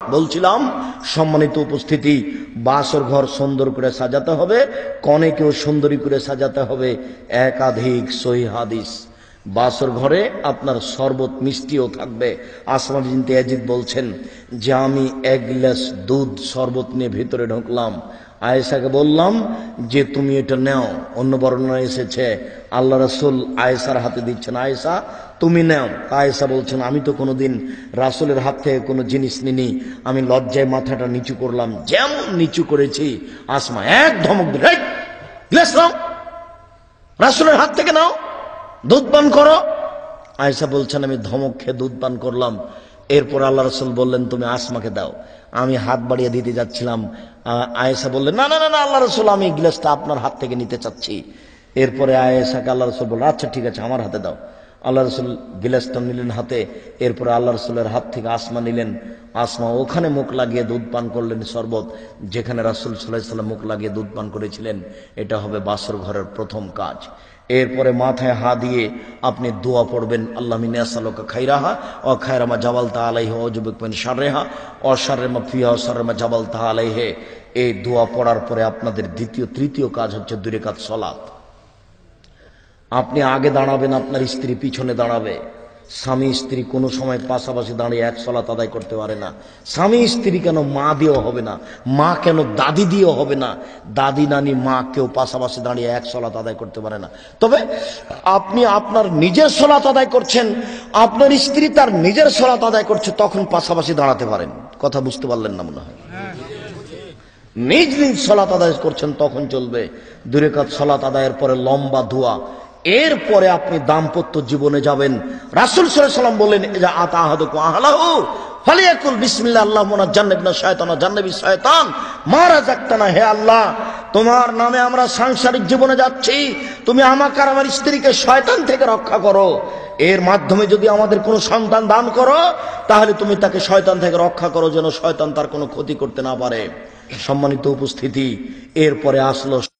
বলছিলাম, সম্মানিত উপস্থিতি, বাসর ঘর সুন্দর করে সাজাতে হবে, কনেকেও সুন্দরী করে সাজাতে হবে, একাধিক সহি হাদিস। বাসর ঘরে আপনার শরবত মিষ্টিও থাকবে। আসমান জিনতে অজিত বলছেন যে আমি এক গ্লাস দুধ শরবত নিয়ে ভিতরে ঢুকলাম। আয়েশাকে বললাম যে তুমি এটা নেও। অন্য বর্ণনা এসেছে আল্লাহ রসুল আয়েশার হাতে দিচ্ছেন। আয়েশা তুমি নেও। তা আয়েশা বলছেন আমি তো কোনোদিন রাসুলের হাত থেকে কোনো জিনিস নিনি আমি লজ্জায় মাথাটা নিচু করলাম। যেমন নিচু করেছি আসমা এক ধমক দিল "এই, গ্লাস নাও রাসুলের হাত থেকে নাও। দুধ পান করো। আয়সা বলছেন, আমি ধমক খেয়ে দুধ পান করলাম। এরপর আল্লাহ রসুল বললেন, তুমি আসমাকে দাও। আমি হাত বাড়িয়ে দিতে যাচ্ছিলাম। আয়েসা বললেন, না না না না, আল্লাহ রসুল, আমি গ্লাসটা আপনার হাত থেকে নিতে চাচ্ছি। এরপরে আয়েসাকে আল্লাহ রসুল বললেন আচ্ছা ঠিক আছে, আমার হাতে দাও। আল্লাহ রসুল গিলাসটা নিলেন হাতে, এরপরে আল্লাহ রসুলের হাত থেকে আসমা নিলেন। আসমা ওখানে মুখ লাগিয়ে দুধ পান করলেন শরবত, যেখানে রাসুল সাল্লাহ সাল্লাম মুখ লাগিয়ে দুধ পান করেছিলেন। এটা হবে বাসর ঘরের প্রথম কাজ। এরপরে মাথায় হা দিয়ে আপনি দোয়া পড়বেন, আল্লাহ মিনাসালোকা খাইরাহা ও খায়রামা জাবাল তা আলাইহে অজুবিক পেন সারেহা ও সারেমা ফিয়া ও সারেমা জাবাল তা আলাইহে। এই দোয়া পড়ার পরে আপনাদের দ্বিতীয়, তৃতীয় কাজ হচ্ছে দুরে কাজ সলাৎ। আপনি আগে দাঁড়াবেন, আপনার স্ত্রী পিছনে দাঁড়াবে। স্বামী, স্ত্রী কোনো সময় পাশাপাশি দাঁড়িয়ে এক সলাত আদায় করতে পারে না। স্বামী, স্ত্রী কেন মা দিয়েও হবে না? মা কেন দাদি দিয়েও হবে না? দাদি, নানি, মা কেউ পাশাপাশি দাঁড়িয়ে এক সলাত আদায় করতে পারে না। তবে আপনি আপনার নিজের সলাত আদায় করছেন, আপনার স্ত্রী তার নিজের সলাত আদায় করছে, তখন পাশাপাশি দাঁড়াতে পারেন। কথা বুঝতে পারলেন না মনে হয়? নিজ নিজ সলাত আদায় করছেন, তখন চলবে। দূরে কাজ সলাত আদায়ের পরে লম্বা ধোয়া এরপরে আপনি দাম্পত্য জীবনে যাবেন। রাসুল সাল্লাম বললেন শয়তানা মারা হে আল্লাহ, তোমার নামে আমরা সাংসারিক জীবনে যাচ্ছি, তুমি আমাকে আর আমার স্ত্রীকে শয়তান থেকে রক্ষা করো। এর মাধ্যমে যদি আমাদের কোনো সন্তান দান করো, তাহলে তুমি তাকে শয়তান থেকে রক্ষা করো, যেন শয়তান তার কোনো ক্ষতি করতে না পারে। সম্মানিত উপস্থিতি, এরপরে আসলো